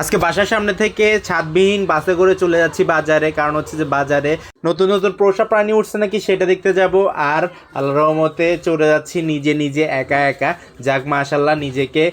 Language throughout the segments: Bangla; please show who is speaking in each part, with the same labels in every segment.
Speaker 1: আজকে বাসার সামনে থেকে ছাদবিহীন বাসে করে চলে যাচ্ছি বাজারে। কারণ হচ্ছে যে বাজারে নতুন নতুন পোষা প্রাণী উঠছে নাকি সেটা দেখতে যাব। আর আল্লাহ রহমতে চলে যাচ্ছি নিজে নিজে একা একা। যাক মাশাল্লাহ নিজেকে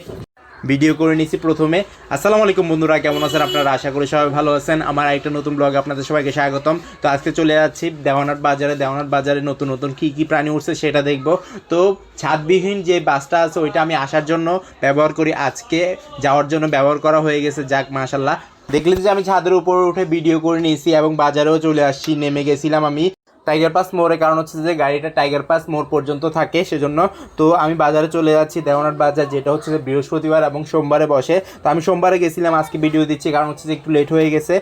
Speaker 1: ভিডিও করে নিছি প্রথমে। আসসালামু আলাইকুম বন্ধুরা, কেমন আছেন আপনারা? আশা করি সবাই ভালো আছেন। আমার একটা নতুন ব্লগ আপনাদের সবাইকে স্বাগতম। তো আজকে চলে যাচ্ছি দেওয়ানাট বাজারে। দেওয়ানাট বাজারে নতুন নতুন কি কি প্রাণী উঠছে সেটা দেখব। তো ছাদবিহীন যে বাসটা আছে, ওইটা আমি আসার জন্য ব্যবহার করি। আজকে যাওয়ার জন্য ব্যবহার করা হয়ে গেছে, যাক মাশাল্লাহ দেখলেন যে আমি ছাদের উপরে উঠে ভিডিও করে নিয়েছি এবং বাজারেও চলে আসছি, নেমে গেছিলাম আমি। টাইগার পাস মোড়ে কারণ হচ্ছে যে গাড়িটা টাইগার পাস মোড় পর্যন্ত থাকে, সেজন্য তো আমি বাজারে চলে যাচ্ছি দেওয়ানার বাজার, যেটা হচ্ছে যে বৃহস্পতিবার এবং সোমবারে বসে। তো আমি সোমবারে গেছিলাম, আজকে ভিডিও দিচ্ছি, কারণ হচ্ছে যে একটু লেট হয়ে গেছে।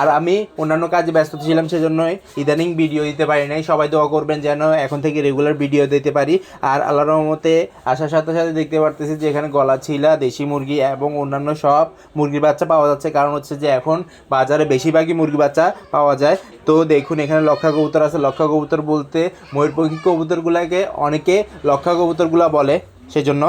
Speaker 1: আর আমি অন্যান্য কাজে ব্যস্ত ছিলাম সেজন্যই ইদানিং ভিডিও দিতে পারি নাই। সবাই দোয়া করবেন যেন এখন থেকে রেগুলার ভিডিও দিতে পারি। আর আল্লাহ রহমতে আসার সাথে সাথে দেখতে পারতেছি যে এখানে গলা ছিলা, দেশি মুরগি এবং অন্যান্য সব মুরগির বাচ্চা পাওয়া যাচ্ছে। কারণ হচ্ছে যে এখন বাজারে বেশিরভাগই মুরগি বাচ্চা পাওয়া যায়। তো দেখুন, এখানে লক্ষা কবুতর আছে। লক্ষা কবুতর বলতে ময়ূরপঙ্খী কবুতরগুলোকে অনেকে লক্ষা কবুতরগুলা বলে সেজন্য।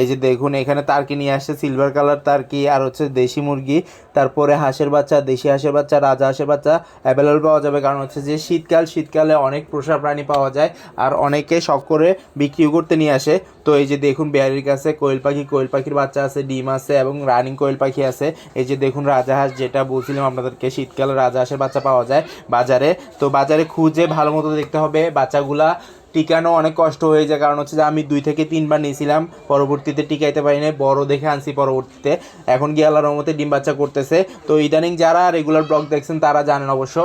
Speaker 1: এই যে দেখুন, এখানে তার্কি নিয়ে আসছে সিলভার কালার তার্কি, আর হচ্ছে দেশি মুরগি। তারপরে হাঁসের বাচ্চা, দেশি হাঁসের বাচ্চা, রাজা হাঁসের বাচ্চা অ্যাভেলেবল পাওয়া যাবে। কারণ হচ্ছে যে শীতকাল, শীতকালে অনেক পোষা প্রাণী পাওয়া যায়, আর অনেকে শখ করে বিক্রিও করতে নিয়ে আসে। তো এই যে দেখুন, বিহারির কাছে কোয়েল পাখি, কোয়েল পাখির বাচ্চা আছে, ডিম আছে, এবং রানিং কোয়েল পাখি আছে। এই যে দেখুন রাজাহাঁস যেটা বলছিলাম আপনাদেরকে, শীতকালে রাজাহাঁসের বাচ্চা পাওয়া যায় বাজারে। তো বাজারে খুঁজে ভালো মতো দেখতে হবে বাচ্চাগুলা। টিকানো অনেক কষ্ট হয়ে যায়। কারণ হচ্ছে যে আমি দুই থেকে তিনবার নিয়েছিলাম, পরবর্তীতে টিকাইতে পারি নাই, বড় দেখে আনছি পরবর্তীতে। এখন গিয়ে আল্লাহর রহমতে ডিম বাচ্চা করতেছে। তো ইদানিং যারা রেগুলার ব্লগ দেখছেন, তারা জানেন অবশ্য,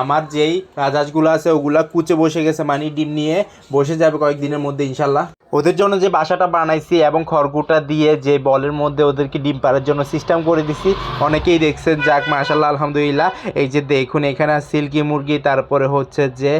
Speaker 1: আমার যেই রাজহাঁসগুলো আছে, ওগুলা কুচে বসে গেছে মানে ডিম নিয়ে বসে যাবে কয়েকদিনের মধ্যে, ইনশাল্লাহ। ওদের জন্য যে বাসাটা বানাইছি এবং খড়গুটা দিয়ে যে বলের মধ্যে ওদেরকে ডিম পাড়ার জন্য সিস্টেম করে দিছি, অনেকেই দেখছেন, যাক মাশাল্লাহ আলহামদুলিল্লাহ। এই যে দেখুন, এখানে সিল্কি মুরগি, তারপরে হচ্ছে যে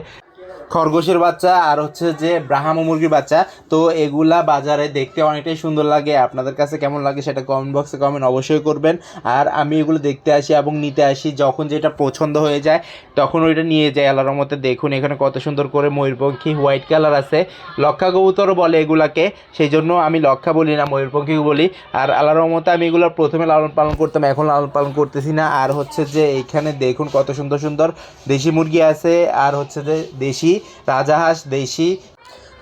Speaker 1: খরগোশের বাচ্চা আর হচ্ছে যে ব্রাহ্মা মুরগির বাচ্চা। তো এগুলা বাজারে দেখতে অনেকটাই সুন্দর লাগে। আপনাদের কাছে কেমন লাগে সেটা কমেন্ট বক্সে কমেন্ট অবশ্যই করবেন। আর আমি এগুলো দেখতে আসি এবং নিতে আসি। যখন যেটা পছন্দ হয়ে যায়, তখন ওইটা নিয়ে যাই। আল্লাহর মতে দেখুন এখানে কত সুন্দর করে ময়ূরপঙ্খী হোয়াইট কালার আছে। লক্ষা কবুতরও বলে এগুলাকে। সেই জন্য আমি লক্ষা বলি না ময়ূরপঙ্খী বলি। আর আল্লাহর মতে আমি এগুলো প্রথমে লালন পালন করতাম, এখন লালন পালন করতেছি না। আর হচ্ছে যে এইখানে দেখুন কত সুন্দর সুন্দর দেশি মুরগি আছে। আর হচ্ছে যে দেশি রাজাহাঁস দেশি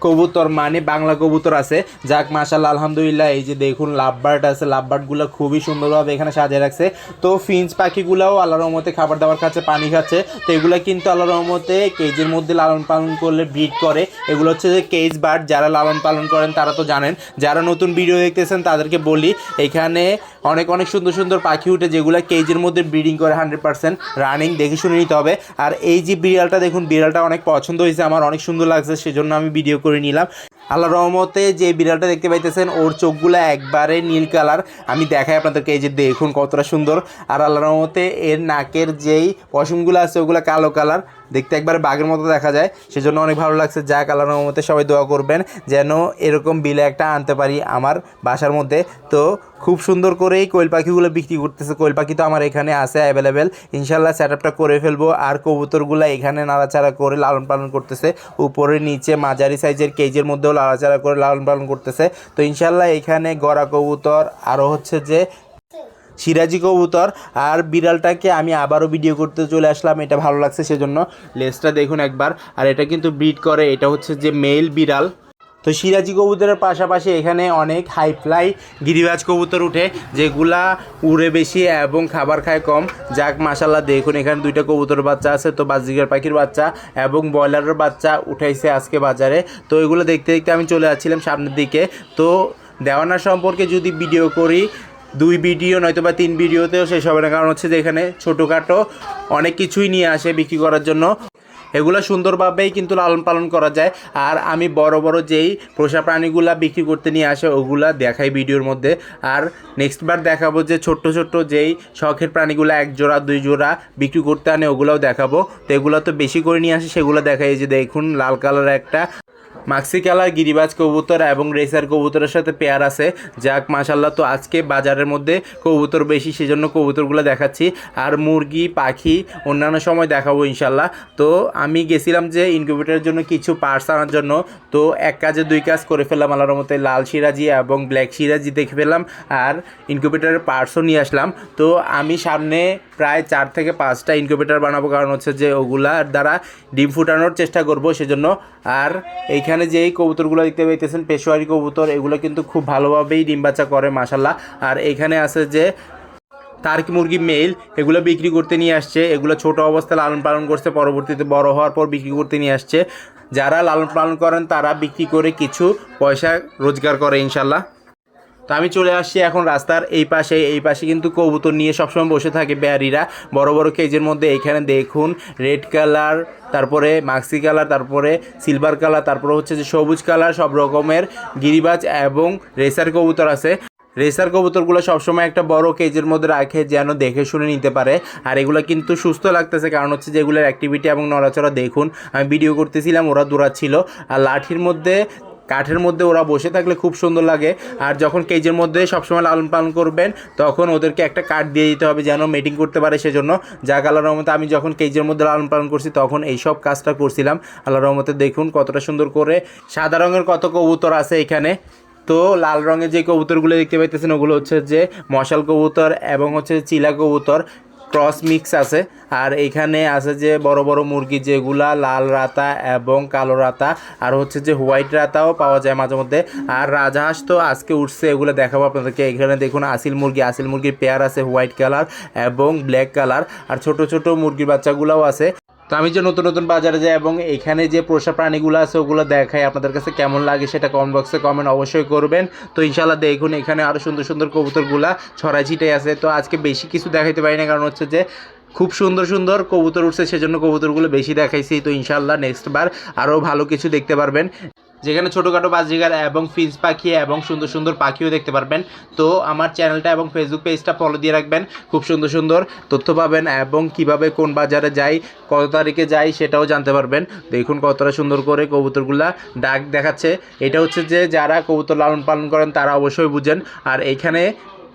Speaker 1: কবুতর মানে বাংলা কবুতর আছে। যাক মাশাল্লাহ আলহামদুলিল্লাহ, এই যে দেখুন, লাভবার্ড আছে। লাভবার্ডগুলো খুবই সুন্দরভাবে এখানে সাজিয়ে রাখছে। তো ফিঞ্চ পাখিগুলোও আল্লাহ রহমতে খাবার দাবার খাচ্ছে, পানি খাচ্ছে। তো এগুলো কিন্তু আল্লাহ রহমতে কেজের মধ্যে লালন পালন করলে ব্রিড করে। এগুলো হচ্ছে যে কেজ বার্ড, যারা লালন পালন করেন তারা তো জানেন। যারা নতুন ভিডিও দেখতেছেন তাদেরকে বলি, এখানে অনেক অনেক সুন্দর সুন্দর পাখি উঠে যেগুলো কেজের মধ্যে ব্রিডিং করে হান্ড্রেড পার্সেন্ট রানিং দেখে শুনে নিতে হবে। আর এই যে বিড়ালটা, দেখুন, বিড়ালটা অনেক পছন্দ হয়েছে, আমার অনেক সুন্দর লাগছে, সেজন্য আমি ভিডিও করে নিলাম। আল্লাহ রহমতে যে বিড়ালটা দেখতে পাইতেছেন, ওর চোখগুলো একবারে নীল কালার। আমি দেখাই আপনাদেরকে, এই যে দেখুন কতটা সুন্দর। আর আল্লাহ রহমতে এর নাকের যেই পশমগুলো আছে, ওগুলো কালো কালার। দেখতে একবারে বাঘের মতো দেখা যায়। সেজন্য অনেক ভালো লাগছে। যাক আল্লাহ রহমতে সবাই দোয়া করবেন যেন এরকম বিলে একটা আনতে পারি আমার বাসার মধ্যে। তো খুব সুন্দর করেই কোয়েল পাখিগুলো বিক্রি করতেছে। কোয়েল পাখি তো আমার এখানে আছে অ্যাভেলেবেল ইনশাল্লাহ সেট আপটা করে ফেলব। আর কবুতরগুলো এখানে নাড়াচাড়া করে লালন পালন করতেছে। উপরে, নিচে, মাঝারি সাইজের কেজের মধ্যেও নাড়াচাড়া করে লালন পালন করতেছে। তো ইনশাল্লাহ এখানে গড়া কবুতর আরও হচ্ছে যে সিরাজি কবুতর আর বিড়ালটাকে আমি আবারও ভিডিও করতে চলে আসলাম, এটা ভালো লাগছে সেজন্য। লেসটা দেখুন একবার। আর এটা কিন্তু ব্রিড করে, এটা হচ্ছে যে মেল বিড়াল। তো সিরাজি কবুতরের পাশাপাশি এখানে অনেক হাই ফ্লাই গিরিবাজ কবুতর উঠে, যেগুলা উড়ে বেশি এবং খাবার খায় কম। যাক মাসাল্লাহ দেখুন, এখানে দুইটা কবুতর বাচ্চা আছে, তো বাজিকার পাখির বাচ্চা এবং ব্রয়লারের বাচ্চা উঠাইছে আজকে বাজারে। তো এগুলো দেখতে দেখতে আমি চলে যাচ্ছিলাম সামনের দিকে। তো দেওয়ানা সম্পর্কে যদি ভিডিও করি, দুই ভিডিও নয়তো বা তিন ভিডিওতেও শেষ হবে না, কারণ হচ্ছে যে এখানে ছোটোখাটো অনেক কিছুই নিয়ে আসে বিক্রি করার জন্য। এগুলো সুন্দরভাবেই কিন্তু লালন পালন করা যায়। আর আমি বড় বড় যেই পোষা প্রাণীগুলো বিক্রি করতে নিয়ে আসে, ওগুলা দেখাই ভিডিওর মধ্যে। আর নেক্সটবার দেখাবো যে ছোট্ট ছোট্ট যেই শখের প্রাণীগুলো এক জোড়া, দুই জোড়া বিক্রি করতে আনে, ওগুলোও দেখাবো। তো এগুলো তো বেশি করে নিয়ে আসে, সেগুলো দেখাই যে দেখুন, লাল কালার একটা মাক্সি কালার গিরিবাজ কবুতর এবং রেসার কবুতরের সাথে পেয়ার আছে। যাক মাশাল্লাহ তো আজকে বাজারের মধ্যে কবুতর বেশি, সেজন্য কবুতরগুলো দেখাচ্ছি। আর মুরগি, পাখি, অন্যান্য সময় দেখাবো ইনশাল্লাহ তো আমি গেছিলাম যে ইনকিউবেটারের জন্য কিছু পার্টস আনার জন্য। তো এক কাজে দুই কাজ করে ফেললাম আল্লাহর মতে লাল সিরাজি এবং ব্ল্যাক সিরাজি দেখে ফেললাম আর ইনকিউবেটারের পার্টসও নিয়ে আসলাম। তো আমি সামনে প্রায় চার থেকে পাঁচটা ইনকিউবেটার বানাবো। কারণ হচ্ছে যে ওগুলার দ্বারা ডিম ফুটানোর চেষ্টা করব সেজন্য। আর এইখানে যেই কবুতরগুলো দেখতে পাইতেছেন, পেশোয়ারি কবুতর, এগুলো কিন্তু খুব ভালোভাবেই ডিম বাচ্চা করে মাসাল্লাহ আর এখানে আছে যে টার্কি মুরগি মেল, এগুলো বিক্রি করতে নিয়ে আসছে। এগুলো ছোট অবস্থায় লালন পালন করছে, পরবর্তীতে বড় হওয়ার পর বিক্রি করতে নিয়ে আসছে। যারা লালন পালন করেন, তারা বিক্রি করে কিছু পয়সা রোজগার করে ইনশাল্লাহ তো আমি চলে আসছি এখন রাস্তার এই পাশে এই পাশে কিন্তু কবুতর নিয়ে সবসময় বসে থাকে বেয়ারিরা বড় বড় কেজের মধ্যে এখানে দেখুন রেড কালার তারপরে মাক্সি কালার তারপরে সিলভার কালার তারপরে হচ্ছে যে সবুজ কালার সব রকমের গিরিবাজ এবং রেসার কবুতর আছে। রেসার কবুতরগুলো সবসময় একটা বড় কেজের মধ্যে রাখে, যেন দেখে শুনে নিতে পারে। আর এগুলো কিন্তু সুস্থ লাগতেছে, কারণ হচ্ছে যেগুলোর অ্যাক্টিভিটি এবং নড়াচড়া দেখুন। আমি ভিডিও করতেছিলাম, ওরা দৌড়াচ্ছিল। আর লাঠির মধ্যে কাঠের মধ্যে ওরা বসে থাকলে খুব সুন্দর লাগে। আর যখন কেজের মধ্যে সবসময় লালন পালন করবেন, তখন ওদেরকে একটা কাঠ দিয়ে দিতে হবে যেন মিটিং করতে পারে সেজন্য। যা আল্লাহ রহমতে আমি যখন কেজের মধ্যে লালন পালন করছি, তখন এই সব কাজটা করছিলাম। আল্লাহ রহমতে দেখুন কতটা সুন্দর করে সাদা রঙের কত কবুতর আছে এখানে। তো লাল রঙের যে কবুতরগুলো দেখতে পাইতেছেন, ওগুলো হচ্ছে যে মশাল কবুতর এবং হচ্ছে চিলা কবুতর। ক্রস মিক্স আছে। আর এখানে আছে যে বড় বড় মুরগি যেগুলা লাল রাতা এবং কালো রাতা, আর হচ্ছে যে হোয়াইট রাতাও পাওয়া যায় মাঝে মধ্যে। আর রাজহাঁস তো আজকে উঠছে, এগুলো দেখাবো আপনাদেরকে। এখানে দেখুন আসিল মুরগি, আসিল মুরগির পেয়ার আছে হোয়াইট কালার এবং ব্ল্যাক কালার। আর ছোট ছোট মুরগির বাচ্চাগুলোও আছে। তো আমি যে নতুন নতুন বাজারে যাই এবং এখানে যে পোষা প্রাণীগুলো আছে, ওগুলো দেখাই আপনাদের কাছে কেমন লাগে সেটা কমেন্ট বক্সে কমেন্ট অবশ্যই করবেন। তো ইনশাল্লাহ দেখুন, এখানে আরও সুন্দর সুন্দর কবুতরগুলা ছড়াই ছিটাই আছে। তো আজকে বেশি কিছু দেখাইতে পারি না, কারণ হচ্ছে যে খুব সুন্দর সুন্দর কবুতর উঠছে, সেজন্য কবুতরগুলো বেশি দেখাইছি। তো ইনশাল্লাহ নেক্সট বার আরও ভালো কিছু দেখতে পারবেন। যেখানে ছোটোখাটো বাজিগার এবং ফিন্স পাখি এবং সুন্দর সুন্দর পাখিও দেখতে পারবেন। তো আমার চ্যানেলটা এবং ফেসবুক পেজটা ফলো দিয়ে রাখবেন। খুব সুন্দর সুন্দর তথ্য পাবেন এবং কীভাবে কোন বাজারে যাই, কত তারিখে যাই সেটাও জানতে পারবেন। দেখুন কতটা সুন্দর করে কবুতরগুলা ডাক দেখাচ্ছে। এটা হচ্ছে যে যারা কবুতর লালন পালন করেন তারা অবশ্যই বুঝেন। আর এইখানে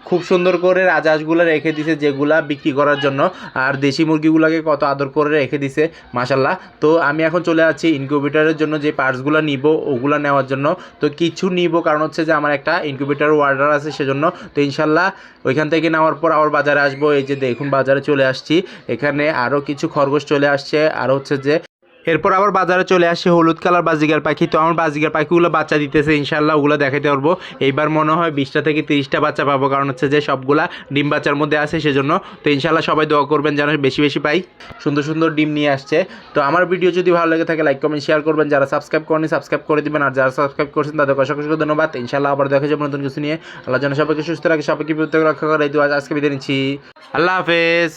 Speaker 1: খুব সুন্দর করে রাজহাঁসগুলো রেখে দিছে যেগুলা বিক্রি করার জন্য। আর দেশি মুরগিগুলোকে কত আদর করে রেখে দিছে মাসাল্লাহ তো আমি এখন চলে যাচ্ছি ইনকিউবেটারের জন্য, যে পার্টসগুলো নিব ওগুলো নেওয়ার জন্য। তো কিছু নিব, কারণ হচ্ছে যে আমার একটা ইনকিউবেটার অর্ডার আছে সেজন্য। তো ইনশাল্লাহ ওইখান থেকে নেওয়ার পর আবার বাজারে আসব। এই যে দেখুন, বাজারে চলে আসছি। এখানে আরও কিছু খরগোশ চলে আসছে। আর হচ্ছে যে এরপর আবার বাজারে চলে আসে হলুদ কালার বাজিগার পাখি। তো আমার বাজিগার পাখিগুলো বাচ্চা দিতেছে ইনশাল্লাহ ওগুলো দেখাতে পারব। এইবার মনে হয় বিশটা থেকে তিরিশটা বাচ্চা পাবো, কারণ হচ্ছে যে সবগুলা ডিম বাচ্চার মধ্যে আছে সেজন্য। তো ইনশাল্লাহ সবাই দোয়া করবেন যেন বেশি বেশি পাই। সুন্দর সুন্দর ডিম নিয়ে আসছে। তো আমার ভিডিও যদি ভালো লাগে থাকে লাইক কমেন্ট শেয়ার করবেন। যারা সাবস্ক্রাইব করেনি সাবস্ক্রাইব করে দিবেন। আর যারা সাবস্ক্রাইব করছেন, তাদের অসংখ্য অসংখ্য ধন্যবাদ। ইনশাল্লাহ আবার দেখা যাবে নতুন কিছু নিয়ে। আল্লাহ যেন সবাইকে সুস্থ রাখে, সবাইকে বিরত রাখা করে। দু আজকে বিদায় নিচ্ছি। আল্লাহ হাফেজ।